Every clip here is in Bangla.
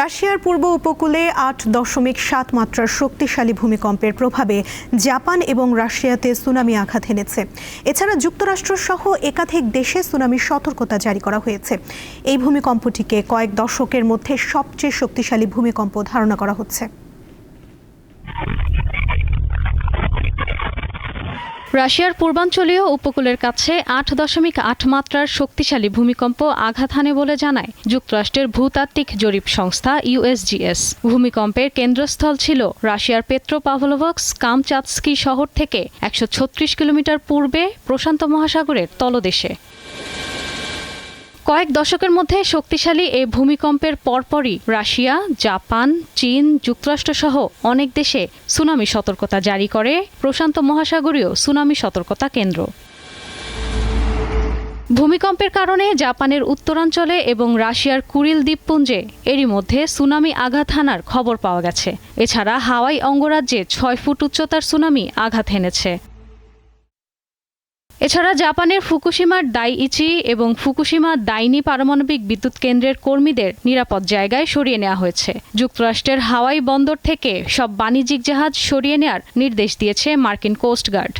রাশিয়ার পূর্ব উপকূলে আট দশমিক সাত মাত্রার শক্তিশালী ভূমিকম্পের প্রভাবে জাপান এবং রাশিয়াতে সুনামি আঘাত এনেছে। এছাড়া যুক্তরাষ্ট্র সহ একাধিক দেশে সুনামির সতর্কতা জারি করা হয়েছে। এই ভূমিকম্পটিকে কয়েক দশকের মধ্যে সবচেয়ে শক্তিশালী ভূমিকম্প ধারণা করা হচ্ছে। রাশিয়ার পূর্বাঞ্চলীয় উপকূলের কাছে আট দশমিক আট মাত্রার শক্তিশালী ভূমিকম্প আঘাত হানে বলে জানায় যুক্তরাষ্ট্রের ভূতাত্ত্বিক জরিপ সংস্থা ইউএসজিএস ভূমিকম্পের কেন্দ্রস্থল ছিল রাশিয়ার পেট্রোপাভলোভক্স কামচাতস্কি শহর থেকে একশো ছত্রিশ কিলোমিটার পূর্বে প্রশান্ত মহাসাগরের তলদেশে। কয়েক দশকের মধ্যে শক্তিশালী এই ভূমিকম্পের পরপরই রাশিয়া, জাপান, চীন যুক্তরাষ্ট্রসহ অনেক দেশে সুনামি সতর্কতা জারি করে। প্রশান্ত মহাসাগরীয় সুনামি সতর্কতা কেন্দ্র। ভূমিকম্পের কারণে জাপানের উত্তরাঞ্চলে এবং রাশিয়ার কুরিল দ্বীপপুঞ্জে এরই মধ্যে সুনামি আঘাত হানার খবর পাওয়া গেছে। এছাড়া হাওয়াই অঙ্গরাজ্যে ছয় ফুট উচ্চতার সুনামি আঘাত হেনেছে। এছাড়া জাপানের ফুকুশিমার দাইইচি এবং ফুকুশিমা দাইনি পারমাণবিক বিদ্যুৎ কেন্দ্রের কর্মীদের নিরাপদ জায়গায় সরিয়ে নেওয়া হয়েছে। যুক্তরাষ্ট্রের হাওয়াই বন্দর থেকে সব বাণিজ্যিক জাহাজ সরিয়ে নেওয়ার নির্দেশ দিয়েছে মার্কিন কোস্টগার্ড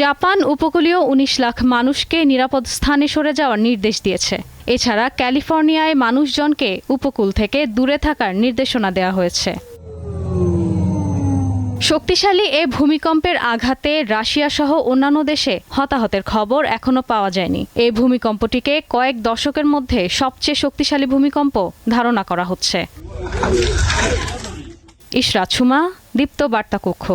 জাপান উপকূলীয় উনিশ লাখ মানুষকে নিরাপদ স্থানে সরে যাওয়ার নির্দেশ দিয়েছে। এছাড়া ক্যালিফোর্নিয়ায় মানুষজনকে উপকূল থেকে দূরে থাকার নির্দেশনা দেওয়া হয়েছে। শক্তিশালী এ ভূমিকম্পের আঘাতে রাশিয়া সহ অন্যান্য দেশে হতাহতের খবর এখনও পাওয়া যায়নি। এই ভূমিকম্পটিকে কয়েক দশকের মধ্যে সবচেয়ে শক্তিশালী ভূমিকম্প ধারণা করা হচ্ছে। ইশরাত সুমা, দীপ্ত বার্তা কক্ষ